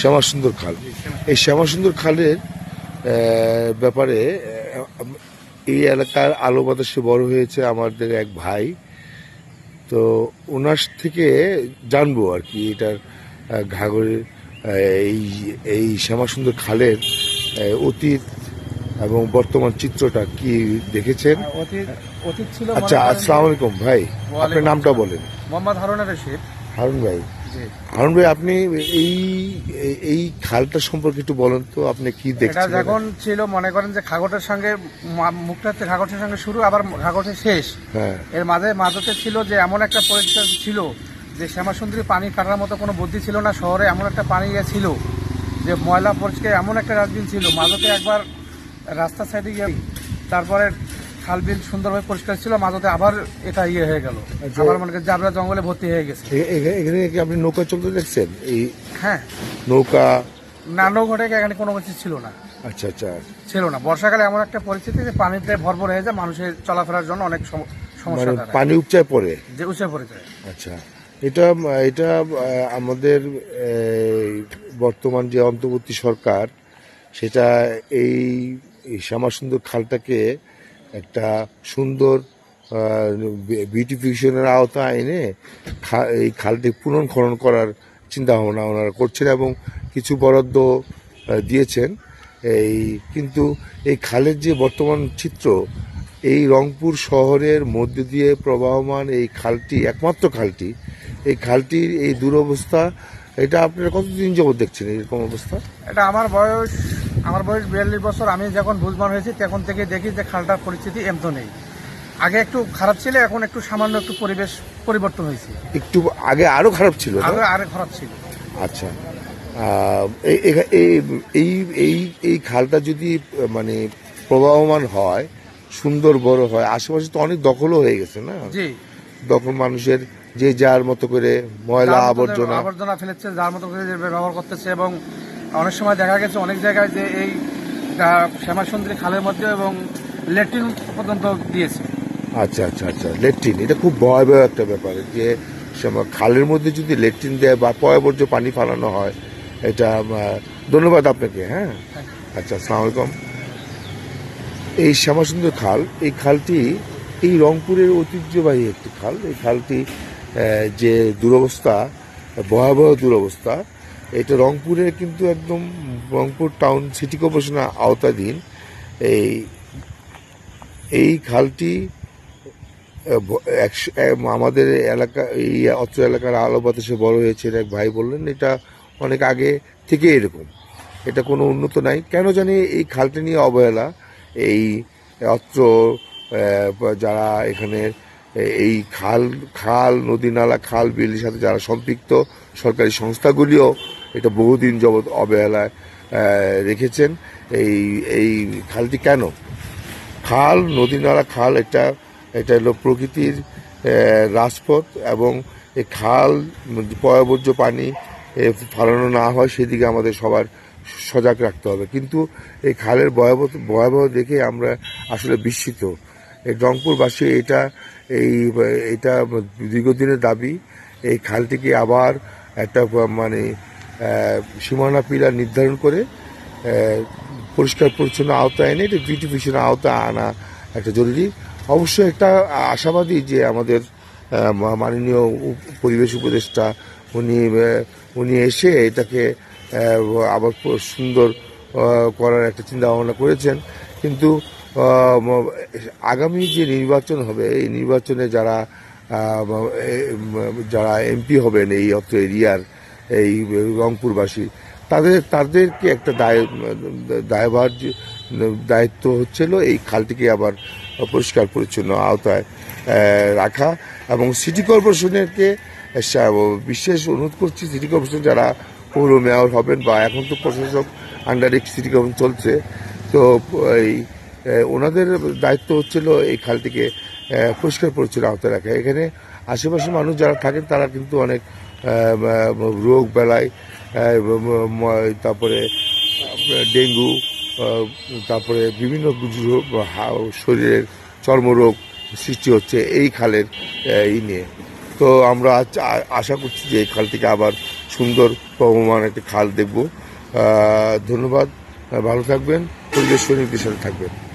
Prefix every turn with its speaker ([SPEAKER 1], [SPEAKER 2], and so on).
[SPEAKER 1] শ্যামাসুন্দর খাল। এই শ্যামাসুন্দর খালের ব্যাপারে এই এলাকার আলো বাতাসে বড় হয়েছে আমাদের এক ভাই। তো ওনার থেকে জানব আর কি এটার ঘাগরের এই এই শ্যামাসুন্দর খালের অতীত এবং বর্তমান চিত্রটা কি দেখেছেন?
[SPEAKER 2] ছিল
[SPEAKER 1] আচ্ছা
[SPEAKER 2] মনে
[SPEAKER 1] আসসালামু আলাইকুম ভাই। আপনার নামটা বলেন।
[SPEAKER 2] মোহাম্মদ হারুনা রশিদ
[SPEAKER 1] হারুন ভাই। হারুন ভাই আপনি এই এই- খালটা সম্পর্কে একটু বলেন তো আপনি কি দেখছেন?
[SPEAKER 2] যখন ছিল মনে করেন যে খাগটের সঙ্গে মুখটা হচ্ছে খাগটের সঙ্গে শুরু আবার খাগটের শেষ।
[SPEAKER 1] হ্যাঁ।
[SPEAKER 2] এর মাঝে মাঝতে ছিল যে এমন একটা পরিস্থিতি ছিল যে শ্যামাসুন্দরী পানি কাটার মতো কোনো বুদ্ধি ছিল না শহরে এমন একটা পানি ইয়ে ছিল যে ময়লা পরিষ্কার এমন একটা ডাস্টবিন ছিল। মাঝতে একবার রাস্তার সাইডে গিয়ে তারপরে খাল বিল সুন্দরভাবে পরিষ্কার ছিল মাঝতে আবার এটা ইয়ে হয়ে গেল। আবার মনে জাবরা জঙ্গলে ভর্তি হয়ে গেছে।
[SPEAKER 1] এখানে কি আপনি নৌকা চলতে দেখছেন? এই
[SPEAKER 2] হ্যাঁ।
[SPEAKER 1] নৌকা?
[SPEAKER 2] নানো ঘটে এখানে কোনো কিছু ছিল না।
[SPEAKER 1] আচ্ছা আচ্ছা।
[SPEAKER 2] ছিল না। বর্ষাকালে এমন একটা পরিস্থিতি যে পানিতে ভরপুর হয়ে যায় মানুষের চলাফেরার জন্য অনেক সম- সমস্যা
[SPEAKER 1] মানে পানি উপচায় পড়ে?
[SPEAKER 2] যে উঁচে পড়ে যায়।
[SPEAKER 1] আচ্ছা। এটা এটা আমাদের বর্তমান যে অন্তর্বর্তী সরকার সেটা এই এই শ্যামাসুন্দর খালটাকে একটা সুন্দর বিউটিফিকেশনের আওতায় এনে এই খালটি পুনর্খনন করার চিন্তা ভাবনা ওনারা করছেন এবং কিছু বরাদ্দ দিয়েছেন। এই, কিন্তু এই খালের যে বর্তমান চিত্র, এই রংপুর শহরের মধ্য দিয়ে প্রবাহমান এই খালটি, একমাত্র খালটি, এই খালটির এই দুরবস্থা, এটা আপনারা কতদিন যাবত দেখছেন এরকম অবস্থা?
[SPEAKER 2] এটা আমার বয়স আমার বয়স বিয়াল্লিশ বছর আমি যখন বুঝবান হয়েছি তখন থেকে দেখি যে খালটার পরিস্থিতি এমত নেই। আগে একটু খারাপ ছিল এখন একটু সামান্য একটু পরিবেশ পরিবর্তন হয়েছে।
[SPEAKER 1] একটু আগে আরও খারাপ ছিল?
[SPEAKER 2] আগে আরে খারাপ ছিল।
[SPEAKER 1] আচ্ছা। এই- এই- এই- খালটা যদি মানে প্রবাহমান হয় সুন্দর বড় হয় আশেপাশে তো অনেক দখলও হয়ে গেছে না? দখল মানুষের যে যার মতো করে ময়লা আবর্জনা।
[SPEAKER 2] আবর্জনা ফেলেছে যার মতো করে যে ব্যবহার করতেছে এবং অনেক সময় দেখা গেছে অনেক জায়গায় যে এই শ্যামাসুন্দরী খালের মধ্যে এবং ল্যাট্রিন পর্যন্ত দিয়েছে।
[SPEAKER 1] আচ্ছা আচ্ছা আচ্ছা লেট্রিন, এটা খুব ভয়াবহ একটা ব্যাপার যে খালের মধ্যে যদি লেট্রিন দেয় বা পয়বর্জ্য পানি ফালানো হয়, এটা ধন্যবাদ আপনাকে হ্যাঁ? আচ্ছা আসসালামু আলাইকুম। এই শ্যামাসুন্দর খাল, এই খালটি, এই রংপুরের ঐতিহ্যবাহী একটি খাল। এই খালটি যে দুরবস্থা, ভয়াবহ দুরবস্থা এটা রংপুরের কিন্তু একদম রংপুর টাউন সিটি কর্পোরেশনের আওতাধীন। এই এই খালটি আমাদের এলাকা, এই অত্র এলাকার আলো বাতাসে বড় হয়েছে এক ভাই বললেন। এটা অনেক আগে থেকে এরকম। এটা কোনো উন্নত নাই। কেন জানি এই খালটি নিয়ে অবহেলা, এই অত্র যারা এখানে এই খাল খাল, নদী, নালা, খাল, বিলের সাথে যারা সম্পৃক্ত সরকারি সংস্থাগুলিও এটা বহুদিন যাবৎ অবহেলায় রেখেছেন। এই এই খালটি কেন? খাল, নদী নালা খাল, এটা এটা হলো প্রকৃতির রাজপথ এবং এই খাল, পয়বর্জ্য পানি ফালানো না হয়, সেদিকে আমাদের সবার সজাগ রাখতে হবে। কিন্তু এই খালের ভয়াবহ ভয়াবহ দেখে আমরা আসলে বিস্মিত। এই রংপুরবাসী এটা, এই, এটা দীর্ঘদিনের দাবি, এই খালটিকে আবার একটা মানে সীমানা পিলার নির্ধারণ করে পরিষ্কার পরিচ্ছন্ন আওতায় এনে এটা বিউটিফিকেশনের আওতায় আনা একটা জরুরি। অবশ্যই একটা আশাবাদী যে আমাদের মাননীয় পরিবেশ উপদেষ্টা উনি উনি এসে এটাকে আবার সুন্দর করার একটা চিন্তা ভাবনা করেছেন। কিন্তু আগামী যে নির্বাচন হবে, এই নির্বাচনে যারা যারা এমপি হবেন এই অত্র এরিয়ার এই রংপুরবাসী। তাদের, তাদেরকে একটা দায়, দায়ভার দায়িত্ব হচ্ছিল এই খালটিকে আবার পরিষ্কার পরিচ্ছন্ন আওতায় রাখা এবং সিটি কর্পোরেশনেরকে বিশেষ অনুরোধ করছি সিটি কর্পোরেশন যারা পৌর মেয়র হবেন বা এখন তো প্রশাসক আন্ডারে সিটি কর্পোরেশন চলছে, তো এই ওনাদের দায়িত্ব হচ্ছিল এই খালটিকে পরিষ্কার পরিচ্ছন্ন আওতায় রাখা। এখানে আশেপাশে মানুষ যারা থাকেন তারা কিন্তু অনেক রোগ বেলায় তারপরে ডেঙ্গু তারপরে বিভিন্ন শরীরের চর্মরোগ সৃষ্টি হচ্ছে এই খালের আহ, ই নিয়ে। তো আমরা আশা করছি যে এই খাল থেকে আবার সুন্দর প্রবহমান একটি খাল দেখব। ধন্যবাদ। ভালো থাকবেন। পরিবেশ সৈনিকদের সাথে থাকবেন।